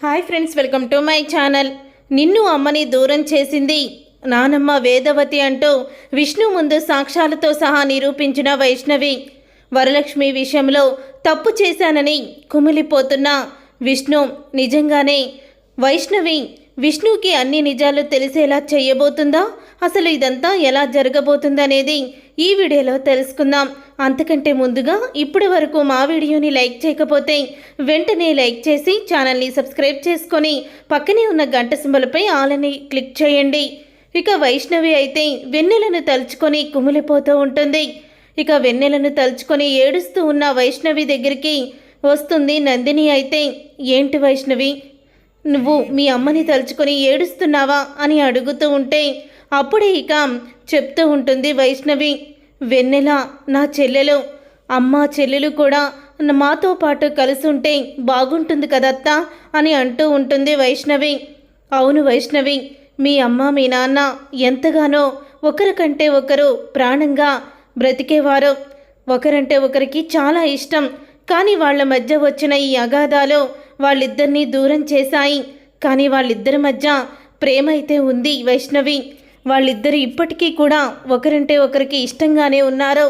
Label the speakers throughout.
Speaker 1: Hi friends welcome to my channel. నిన్ను అమ్మని దూరం చేసింది నానమ్మ వేదవతి అంటూ విష్ణు ముందు సాక్ష్యాలతో సహా నిరూపించిన వైష్ణవి. వరలక్ష్మి విషయంలో తప్పు చేశానని కుమిలిపోతున్న విష్ణు నిజంగానే వైష్ణవి విష్ణుకి అన్ని నిజాలు తెలిసేలా చేయబోతుందా? అసలు ఇదంతా ఎలా జరగబోతుందనేది ఈ వీడియోలో తెలుసుకుందాం. అంతకంటే ముందుగా ఇప్పటి వరకు మా వీడియోని లైక్ చేయకపోతే వెంటనే లైక్ చేసి ఛానల్ని సబ్స్క్రైబ్ చేసుకొని పక్కనే ఉన్న గంట సింబలపై ఆలని క్లిక్ చేయండి. ఇక వైష్ణవి అయితే వెన్నెలను తలుచుకొని కుమిలిపోతూ ఉంటుంది. ఇక వెన్నెలను తలుచుకొని ఏడుస్తూ ఉన్న వైష్ణవి దగ్గరికి వస్తుంది నందిని అయితే. ఏంటి వైష్ణవి నువ్వు మీ అమ్మని తలుచుకొని ఏడుస్తున్నావా? అని అడుగుతూ ఉంటే అప్పుడే ఇక చెప్తూ ఉంటుంది వైష్ణవి వెన్నెల నా చెల్లెలు అమ్మ చెల్లెలు కూడా మాతో పాటు కలిసి ఉంటే బాగుంటుంది కదత్తా అని అంటూ ఉంటుంది వైష్ణవి. అవును వైష్ణవి మీ అమ్మ మీ నాన్న ఎంతగానో ఒకరికంటే ఒకరు ప్రాణంగా బ్రతికేవారు. ఒకరంటే ఒకరికి చాలా ఇష్టం. కానీ వాళ్ళ మధ్య వచ్చిన ఈ అగాధాలు వాళ్ళిద్దరినీ దూరం చేశాయి. కానీ వాళ్ళిద్దరి మధ్య ప్రేమ అయితే ఉంది వైష్ణవి. వాళ్ళిద్దరు ఇప్పటికీ కూడా ఒకరంటే ఒకరికి ఇష్టంగానే ఉన్నారు.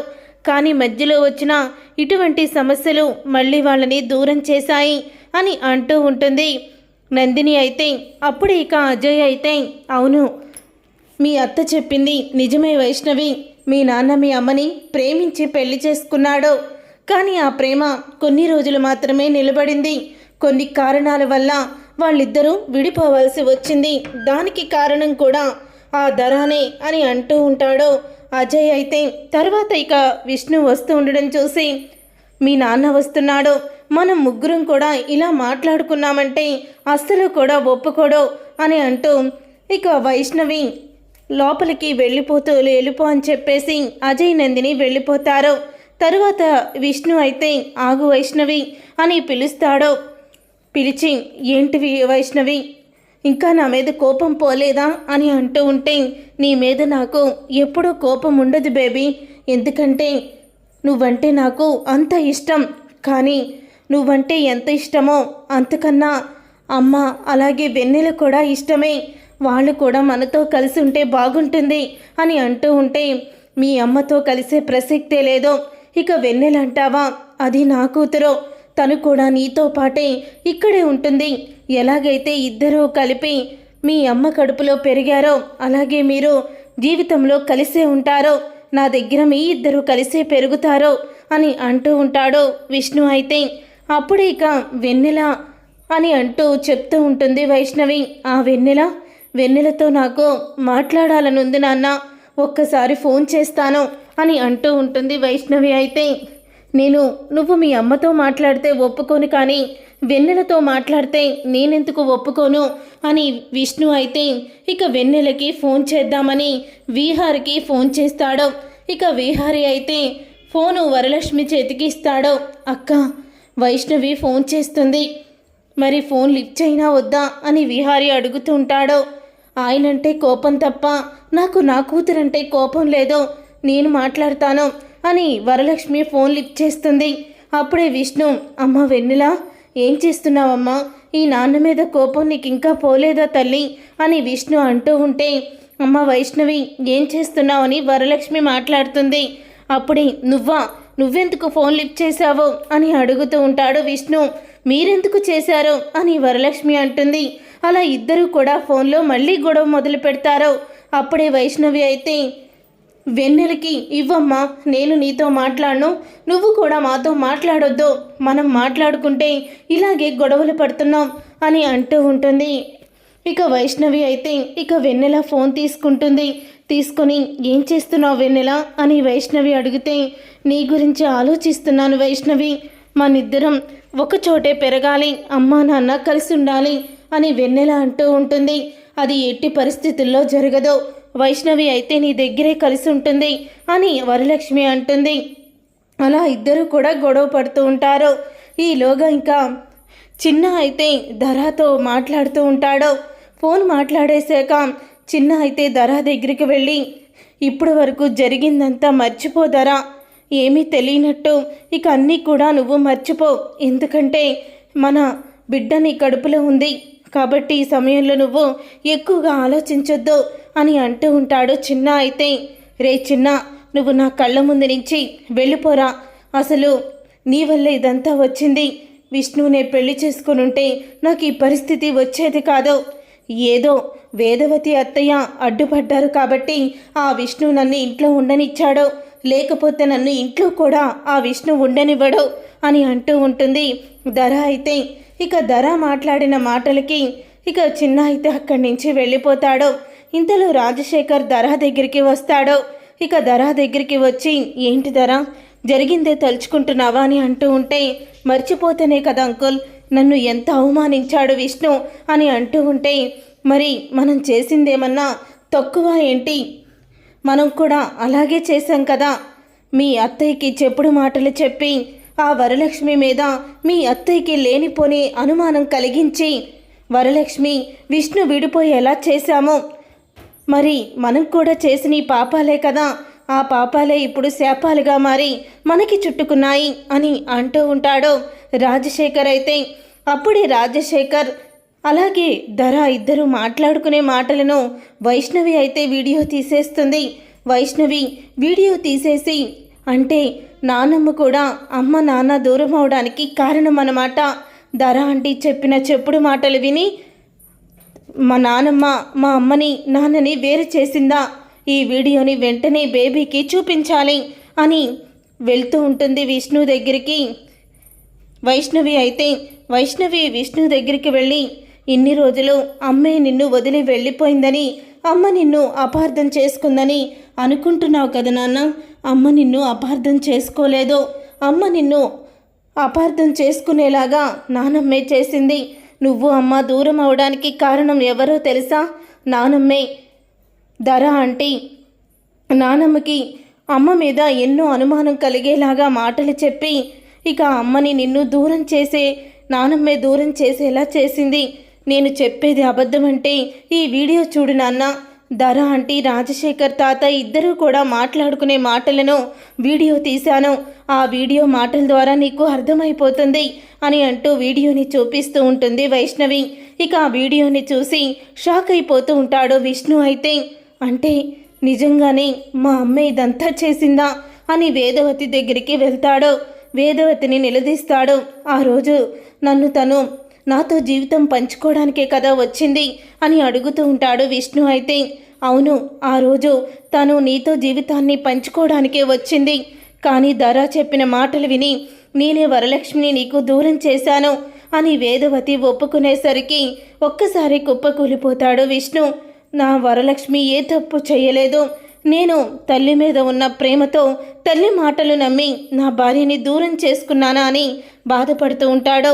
Speaker 1: కానీ మధ్యలో వచ్చిన ఇటువంటి సమస్యలు మళ్ళీ వాళ్ళని దూరం చేశాయి అని అంటూ ఉంటుంది. నందిని అయితే అప్పుడు ఇక అజయ్ అయితే అవును మీ అత్త చెప్పింది నిజమే వైష్ణవి. మీ నాన్న మీ అమ్మని ప్రేమించి పెళ్ళి చేసుకున్నాడు. కానీ ఆ ప్రేమ కొన్ని రోజులు మాత్రమే నిలబడింది. కొన్ని కారణాల వల్ల వాళ్ళిద్దరూ విడిపోవలసి వచ్చింది. దానికి కారణం కూడా ఆ ధరానే అని అంటూ ఉంటాడో అజయ్ అయితే తర్వాత ఇక విష్ణు వస్తూ ఉండడం చూసి మీ నాన్న వస్తున్నాడు. మనం ముగ్గురం కూడా ఇలా మాట్లాడుకున్నామంటే అస్సలు కూడా ఒప్పుకోడు అని అంటూ ఇక వైష్ణవి లోపలికి వెళ్ళిపోతూ వెళ్ళిపో అని చెప్పేసి అజయ్ నందిని వెళ్ళిపోతారు. తరువాత విష్ణు అయితే ఆగు వైష్ణవి అని పిలుస్తాడు. పిలిచి ఏంటివి వైష్ణవి? ఇంకా నా మీద కోపం పోలేదా అని అంటూ ఉంటే నీ మీద నాకు ఎప్పుడూ కోపం ఉండదు బేబీ. ఎందుకంటే నువ్వంటే నాకు అంత ఇష్టం. కానీ నువ్వంటే ఎంత ఇష్టమో అంతకన్నా అమ్మ అలాగే వెన్నెల కూడా ఇష్టమే. వాళ్ళు కూడా మనతో కలిసి ఉంటే బాగుంటుంది అని అంటూ ఉంటే మీ అమ్మతో కలిసే ప్రసక్తే లేదో. ఇక వెన్నెలంటావా అది నా కూతురో. తను కూడా నీతో పాటే ఇక్కడే ఉంటుంది. ఎలాగైతే ఇద్దరూ కలిపి మీ అమ్మ కడుపులో పెరిగారో అలాగే మీరు జీవితంలో కలిసే ఉంటారో నా దగ్గర మీ ఇద్దరు కలిసే పెరుగుతారో అని అంటూ ఉంటాడు విష్ణు అయితే. అప్పుడు ఇక వెన్నెల అని అంటూ చెప్తూ ఉంటుంది వైష్ణవి. ఆ వెన్నెల? వెన్నెలతో నాకు మాట్లాడాలనుంది నాన్న. ఒక్కసారి ఫోన్ చేస్తాను అని అంటూ ఉంటుంది వైష్ణవి అయితే. నేను నువ్వు మీ అమ్మతో మాట్లాడితే ఒప్పుకోను కానీ వెన్నెలతో మాట్లాడితే నేనెందుకు ఒప్పుకోను? అని విష్ణు అయితే ఇక వెన్నెలకి ఫోన్ చేద్దామని విహారికి ఫోన్ చేస్తాడు. ఇక విహారి అయితే ఫోను వరలక్ష్మి చేతికి ఇస్తాడు. అక్క వైష్ణవి ఫోన్ చేస్తుంది. మరి ఫోన్ లిఫ్ట్ అయినా వద్దా? అని విహారి అడుగుతుంటాడు. ఆయనంటే కోపం తప్ప నాకు నా కూతురంటే కోపం లేదో. నేను మాట్లాడతాను. అని వరలక్ష్మి ఫోన్ లిఫ్ట్ చేస్తుంది. అప్పుడే విష్ణు అమ్మ వెన్నెలా ఏం చేస్తున్నావమ్మా? ఈ నాన్న మీద కోపం నీకు ఇంకా పోలేదా తల్లి? అని విష్ణు అంటూ ఉంటే అమ్మ వైష్ణవి ఏం చేస్తున్నావని వరలక్ష్మి మాట్లాడుతుంది. అప్పుడే నువ్వా? నువ్వెందుకు ఫోన్ లిఫ్ట్ చేశావో? అని అడుగుతూ ఉంటాడు విష్ణు. మీరెందుకు చేశారు? అని వరలక్ష్మి అంటుంది. అలా ఇద్దరూ కూడా ఫోన్లో మళ్ళీ గొడవ మొదలు పెడతారు అప్పుడే వైష్ణవి అయితే వెన్నెలకి ఇవ్వమ్మా నేను నీతో మాట్లాడను. నువ్వు కూడా మాతో మాట్లాడొద్దు. మనం మాట్లాడుకుంటే ఇలాగే గొడవలు పడుతున్నాం అని అంటూ ఉంటుంది. ఇక వైష్ణవి అయితే ఇక వెన్నెల ఫోన్ తీసుకుంటుంది. తీసుకొని ఏం చేస్తున్నావు వెన్నెల? అని వైష్ణవి అడిగితే నీ గురించి ఆలోచిస్తున్నాను వైష్ణవి. మనిద్దరం ఒక చోటే పెరగాలి. అమ్మా నాన్న కలిసి ఉండాలి అని వెన్నెల అంటూ ఉంటుంది. అది ఎట్టి పరిస్థితుల్లో జరగదు. వైష్ణవి అయితే నీ దగ్గరే కలిసి ఉంటుంది అని వరలక్ష్మి అంటుంది. అలా ఇద్దరు కూడా గొడవ పడుతూ ఉంటారు. ఈలోగా ఇంకా చిన్న అయితే ధరాతో మాట్లాడుతూ ఉంటాడు. ఫోన్ మాట్లాడేశాక చిన్న అయితే ధర దగ్గరికి వెళ్ళి ఇప్పటి వరకు జరిగిందంతా మర్చిపోదరా ఏమీ తెలియనట్టు ఇక అన్నీ కూడా నువ్వు మర్చిపో. ఎందుకంటే మన బిడ్డ నీ కడుపులో ఉంది. కాబట్టి ఈ సమయంలో నువ్వు ఎక్కువగా ఆలోచించొద్దు. అని అంటూ ఉంటాడు. చిన్న అయితే రే చిన్న నువ్వు నా కళ్ళ ముందు నుంచి వెళ్ళిపోరా. అసలు నీ వల్ల ఇదంతా వచ్చింది. విష్ణువునే పెళ్ళి చేసుకుని ఉంటే నాకు ఈ పరిస్థితి వచ్చేది కాదు. ఏదో వేదవతి అత్తయ్య అడ్డుపడ్డారు కాబట్టి ఆ విష్ణు నన్ను ఇంట్లో ఉండనిచ్చాడు. లేకపోతే నన్ను ఇంట్లో కూడా ఆ విష్ణు ఉండనివ్వడు అని అంటూ ఉంటుంది. ధర అయితే ఇక ధర మాట్లాడిన మాటలకి ఇక చిన్న అయితే అక్కడి నుంచి వెళ్ళిపోతాడు. ఇంతలో రాజశేఖర్ ధర దగ్గరికి వస్తాడు. ఇక ధర దగ్గరికి వచ్చి ఏంటి ధర జరిగిందే తలుచుకుంటున్నావా? అని అంటూ ఉంటే మర్చిపోతేనే కదా అంకుల్ నన్ను ఎంత అవమానించాడు విష్ణు? అని అంటూ ఉంటే మరి మనం చేసిందేమన్నా తక్కువ ఏంటి? మనం కూడా అలాగే చేశాం కదా మీ అత్తయ్యకి చెప్పుడు మాటలు చెప్పి ఆ వరలక్ష్మి మీద మీ అత్తయ్యకి లేనిపోని అనుమానం కలిగించి వరలక్ష్మి విష్ణు విడిపోయేలా చేశాము. మరి మనం కూడా చేసిన ఈ పాపాలే కదా. ఆ పాపాలే ఇప్పుడు శాపాలుగా మారి మనకి చుట్టుకున్నాయి అని అంటూ ఉంటాడు రాజశేఖర్ అయితే. అప్పుడే రాజశేఖర్ అలాగే ధర ఇద్దరు మాట్లాడుకునే మాటలను వైష్ణవి అయితే వీడియో తీసేస్తుంది. వైష్ణవి వీడియో తీసేసి అంటే నానమ్మ కూడా అమ్మ నాన్న దూరం అవడానికి కారణం అన్నమాట ధర అంటే చెప్పిన చెప్పుడు మాటలు విని మా నానమ్మ మా అమ్మని నాన్నని వేరు చేసిందా? ఈ వీడియోని వెంటనే బేబీకి చూపించాలి అని వెళ్తూ ఉంటుంది విష్ణు దగ్గరికి. వైష్ణవి అయితే వైష్ణవి విష్ణు దగ్గరికి వెళ్ళి ఇన్ని రోజులు అమ్మే నిన్ను వదిలి వెళ్ళిపోయిందని అమ్మ నిన్ను అపార్థం చేసుకుందని అనుకుంటున్నావు కదా నాన్న? అమ్మ నిన్ను అపార్థం చేసుకోలేదు. అమ్మ నిన్ను అపార్థం చేసుకునేలాగా నానమ్మే చేసింది. నువ్వు అమ్మ దూరం అవడానికి కారణం ఎవరో తెలుసా? నానమ్మే. ధర అంటే నానమ్మకి అమ్మ మీద ఎన్నో అనుమానం కలిగేలాగా మాటలు చెప్పి ఇక అమ్మని నిన్ను దూరం చేసే నానమ్మే దూరం చేసేలా చేసింది. నేను చెప్పేది అబద్ధమంటే ఈ వీడియో చూడు నాన్న. ధర ఆంటీ రాజశేఖర్ తాత ఇద్దరూ కూడా మాట్లాడుకునే మాటలను వీడియో తీశాను. ఆ వీడియో మాటల ద్వారా నీకు అర్థమైపోతుంది అని అంటూ వీడియోని చూపిస్తూ ఉంటుంది వైష్ణవి. ఇక ఆ వీడియోని చూసి షాక్ అయిపోతూ ఉంటాడు విష్ణు అయితే. అంటే నిజంగానే మా అమ్మ ఇదంతా చేసిందా అని వేదవతి దగ్గరికి వెళ్తాడు. వేదవతిని నిలదీస్తాడు. ఆ రోజు నన్ను తను నాతో జీవితం పంచుకోవడానికే కదా వచ్చింది అని అడుగుతూ ఉంటాడు విష్ణు అయితే. అవును ఆ రోజు తను నీతో జీవితాన్ని పంచుకోవడానికే వచ్చింది. కానీ ధర చెప్పిన మాటలు విని నేనే వరలక్ష్మిని నీకు దూరం చేశాను అని వేదవతి ఒప్పుకునేసరికి ఒక్కసారి కుప్పకూలిపోతాడు విష్ణు. నా వరలక్ష్మి ఏ తప్పు చేయలేదు. నేను తల్లి మీద ఉన్న ప్రేమతో తల్లి మాటలు నమ్మి నా భార్యని దూరం చేసుకున్నానా అని బాధపడుతూ ఉంటాడు.